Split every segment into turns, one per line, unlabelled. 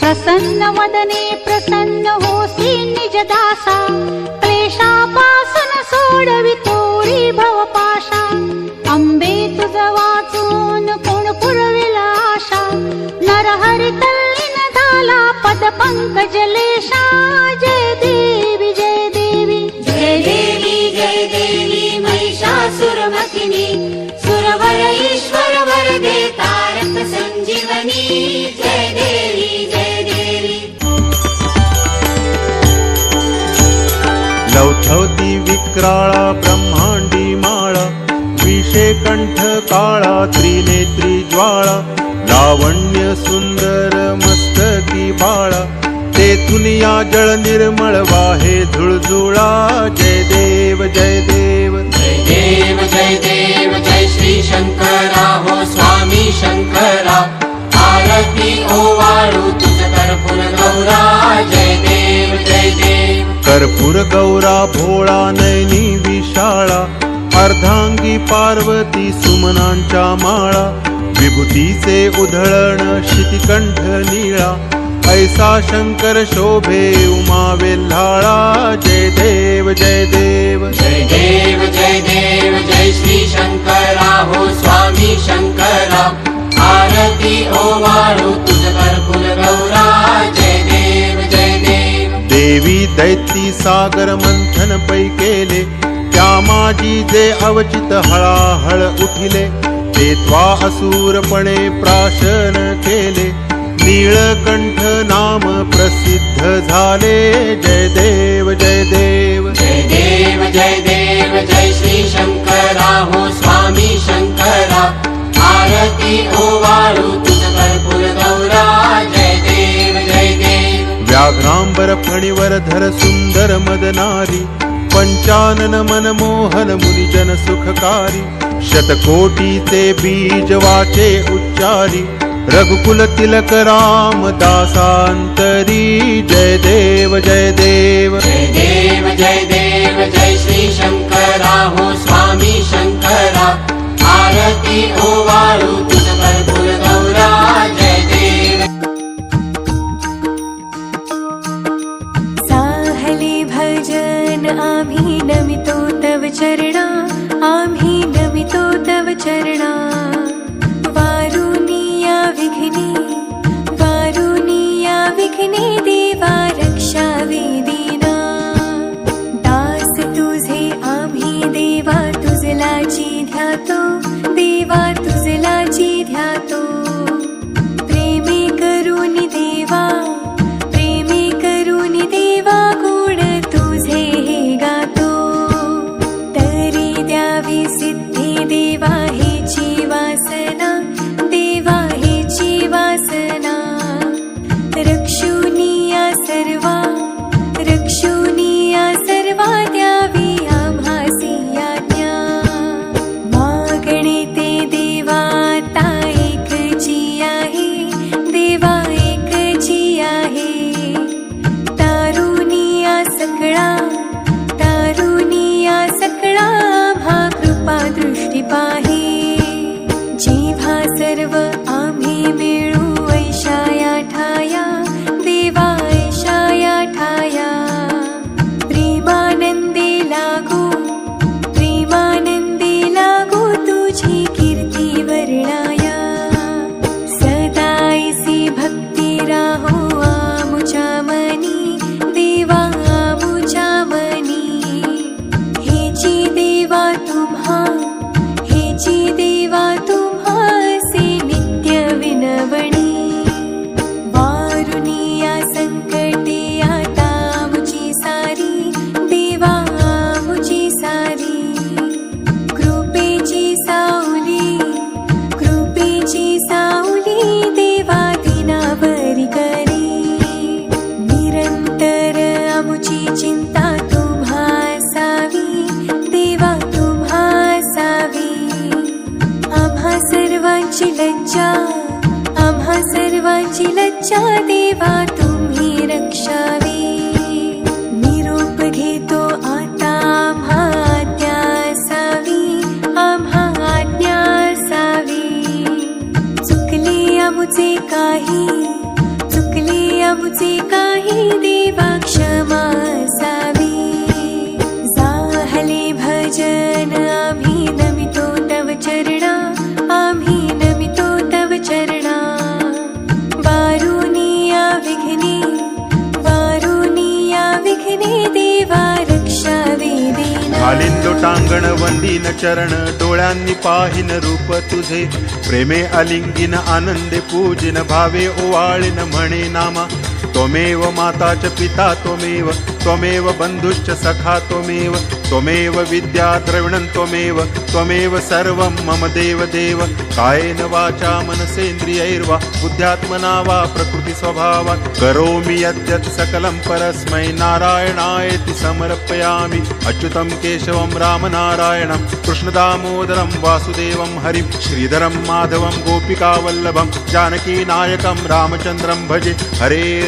प्रसन्न वदने प्रसन्न होसी निज दासा क्लेशापासून सोडवी तोरी भवपाशा। अंबे तुझ वाचून पुरविला आशा नरहरी तल्लीन झाला पद पंकजलेशा जय देवी जय देवी।
जय देवी जय देवी महिषासुरमथिनी सुरवर ईश्वर संजीवनी जय देवी जय देवी।
लवथवती विक्राळा ब्रह्मांडी माळा विषे कंठ काळा त्रिनेत्री ज्वाळा लावण्य सुंदर मस्तकी बाळा तेथून या जळ निर्मळ वाहे झुळझुळा जय देव जय देव।
जय देव जय देव जय श्री शंकरा हो स्वामी शंकरा आरती ओवाळू तुझ कर्पूर गौरा जय देव जय देव.
कर्पूर गौरा भोळा नयनी विशाळा अर्धांगी पार्वती सुमनांच्या माळा विभूतीचे उधळण शितिकंठ निळा ऐसा शंकर शोभे उमा वेल्हाळा जय देव जय देव.
जय देव जय देव जय श्री शंकरा हो स्वामी शंकरा.
दैती सागर मंथन पै केले त्या माझी जे अवचित हळाहळ उठिले ते त्वा असुरपणे प्राशन केले. नीळकंठ नाम प्रसिद्ध झाले जय देव जय देव.
जय देव जय देव जय श्री शंकरा हो स्वामी शंकरा. आरती ओवाळू देव
फणिवर धर सुंदर मदनारी पंचानन मनमोहन मुनिजन सुखकारी शतकोटीचे बीज वाचे उच्चारी रघुकुल तिलक राम दासान्तरी जय देव जय देव.
जय देव जय देव जय श्री शङ्करा हो स्वामी शङ्करा आरती ओवाळु तुझ
भजन आम्ही नमितो तव चरणा आम्ही नमितो तव चरणा। वारुनिया विघ्ने वारुनिया विघ्ने देवा रक्षावे दीना। दास तुझे आम्ही देवा तुझलाची ध्यातो लज्जा. आम्हा सर्वांची लज्जा देवा.
सांगण वंदीन चरण डोळ्यांनी पाहिन रूप तुझे. प्रेमे अलिंगिन आनंदे पूजिन भावे ओवाळिन म्हणे नामा. त्वमेव माता च पिता त्वमेव त्वमेव बन्धुश्च सखा त्वमेव त्वमेव विद्या द्रविणं त्वमेव त्वमेव सर्वं मम देव देव कायेन वाचा मनसेन्द्रियैर्वा, बुद्ध्यात्मना वा प्रकृतिस्वभावात् करोमि यद्यत् सकलं परस्मै, नारायणायति समर्पयामि। अच्युतं केशवं रामनारायणं, कृष्णदामोदरं वासुदेवं हरिं, श्रीधरं माधवं गोपिकावल्लभं, जानकीनायकं रामचन्द्रं भजे। हरे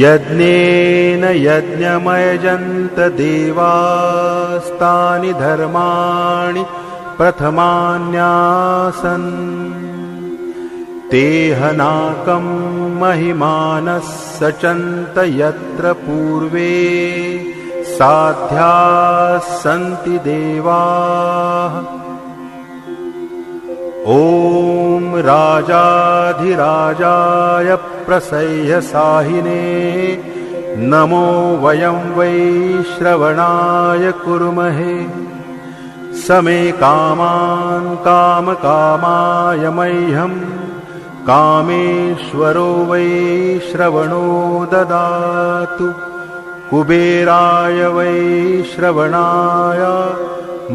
यज्ञेन यज्ञमयजन्त देवास्तानि धर्माणि प्रथमान्यासन्। तेहनाकं महिमानः सचन्त यत्र पूर्वे साध्याः सन्ति देवाः ॐ राजाधिराजाय प्रसह्यसाहिने नमो वयं वै श्रवणाय कुर्महे। समे कामान् कामकामाय मह्यम् कामेश्वरो वै श्रवणो ददातु। कुबेराय वै श्रवणाय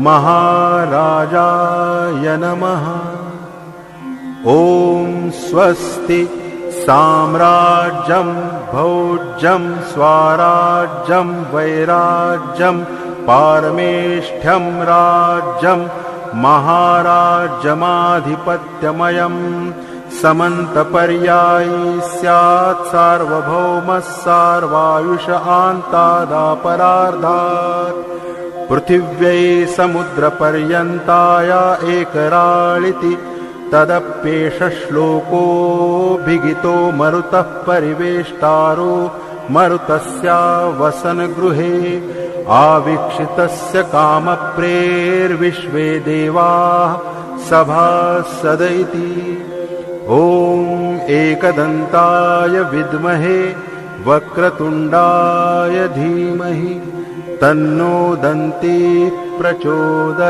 महाराजाय नमः ॐ स्वस्ति साम्राज्यं भोज्यं स्वाराज्यं वैराज्यं पारमेष्ठ्यं राज्यं महाराज्यमाधिपत्यमयम् समन्तपर्यायी स्यात् सार्वभौमः सार्वायुष आन्तादापरार्धात्। पृथिव्यै समुद्रपर्यन्ताय एकराळिति तदप्येष श्लोकोऽभिगितो मरुतः परिवेष्टारो मरुतस्य वसनगृहे आवीक्षितस्य कामप्रेर्विश्वे देवाः सभासद इति ॐ एकदन्ताय विद्महे वक्रतुण्डाय धीमहि तन्नो दन्ती प्रचोदयात्